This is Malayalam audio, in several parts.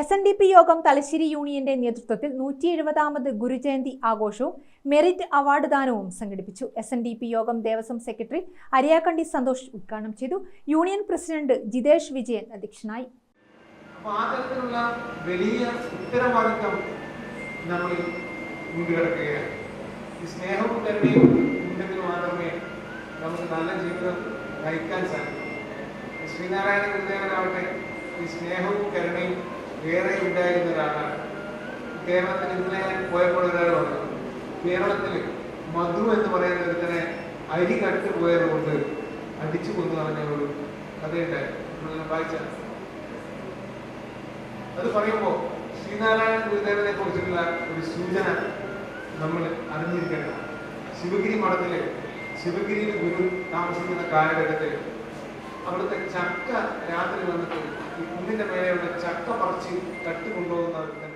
എസ് എൻ ഡി പി യോഗം തലശ്ശേരി യൂണിയന്റെ നേതൃത്വത്തിൽ നൂറ്റി എഴുപതാമത് ഗുരുജയന്തി ആഘോഷവും മെറിറ്റ് അവാർഡ് ദാനവും സംഘടിപ്പിച്ചു. എസ് എൻ ഡി പി യോഗം ദേവസ്വം സെക്രട്ടറി അരിയാക്കണ്ടി സന്തോഷ് ഉദ്ഘാടനം ചെയ്തു. യൂണിയൻ പ്രസിഡന്റ് ജിതേഷ് വിജയൻ അധ്യക്ഷനായി. വലിയ ഉത്തരവാദിത്തം ഈ നമുക്ക് നല്ല ജീവിതം നയിക്കാൻ ശ്രീനാരായണ ഗുരുദേവനാവട്ടെ ഈ സ്നേഹവും കരുണയും ഏറെ ഉണ്ടായിരുന്ന ഒരാളാണ് കേരളത്തിൽ ഇന്നലെ പോയപ്പോൾ ഒരാൾ പറഞ്ഞു കേരളത്തിൽ മധു എന്ന് പറയുന്ന ഒരുത്തനെ അരി കട്ട് പോയത് കൊണ്ട് അടിച്ചു കൊന്നു പറഞ്ഞ ഒരു കഥയുണ്ടായിരുന്നു. വായിച്ച? അത് പറയുമ്പോൾ ശ്രീനാരായണ ഗുരുദേവനെ കുറിച്ചുള്ള ഒരു സൂചന നമ്മൾ അറിഞ്ഞിരിക്കണം ശിവഗിരി മഠത്തിൽ ശിവഗിരിയിൽ ഗുരു താമസിക്കുന്ന കാലഘട്ടത്തിൽ അവിടുത്തെ ചക്ക രാത്രി വന്നിട്ട് ഈ കുന്നിന്റെ മേലെയുള്ള ചക്ക പറിച്ച് തട്ടിക്കൊണ്ടുപോകുന്ന ഒരുത്തൻ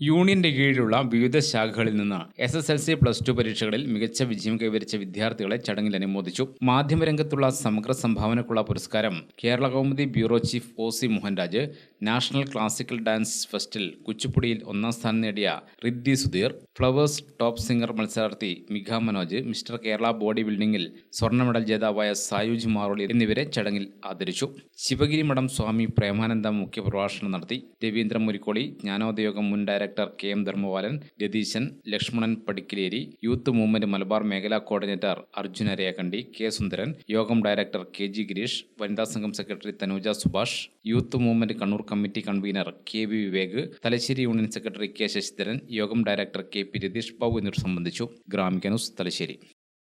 യൂണിയന്റെ കീഴിലുള്ള വിവിധ ശാഖകളിൽ നിന്ന് S S L C plus two പരീക്ഷകളിൽ മികച്ച വിജയം കൈവരിച്ച വിദ്യാർത്ഥികളെ ചടങ്ങിൽ അനുമോദിച്ചു. മാധ്യമരംഗത്തുള്ള സമഗ്ര സംഭാവനക്കുള്ള പുരസ്കാരം Kerala Kaumudi bureau chief O C Mohanraj national classical dance ഫെസ്റ്റിൽ കുച്ചിപ്പുടിയിൽ ഒന്നാം സ്ഥാനം നേടിയ Riddhi Sudheer Flowers top singer മത്സരാർത്ഥി മിഖ മനോജ് മിസ്റ്റർ കേരള ബോഡി ബിൽഡിംഗിൽ സ്വർണ മെഡൽ ജേതാവായ സായുജ് മാറോളി എന്നിവരെ ചടങ്ങിൽ ആദരിച്ചു. ശിവഗിരി മഠം സ്വാമി പ്രേമാനന്ദ മുഖ്യപ്രഭാഷണം നടത്തി. രവീന്ദ്ര മുരിക്കോളി ജ്ഞാനോദയോഗം മുൻ director K M Dharmapalan Ratheeshan Lakshmanan Padikkileri youth movement Malabar മേഖലാ കോർഡിനേറ്റർ അർജുന രേഖണ്ഡി കെ സുന്ദരൻ യോഗം ഡയറക്ടർ കെ ജി ഗിരീഷ് വനിതാ സംഘം secretary Thanuja Subhash youth movement Kannur committee convener K V Vivek Thalassery union secretary K Sasidharan യോഗം director K P Ratheesh Babu എന്നിവർ സംബന്ധിച്ചു. ഗ്രാമിക ന്യൂസ് തലശ്ശേരി.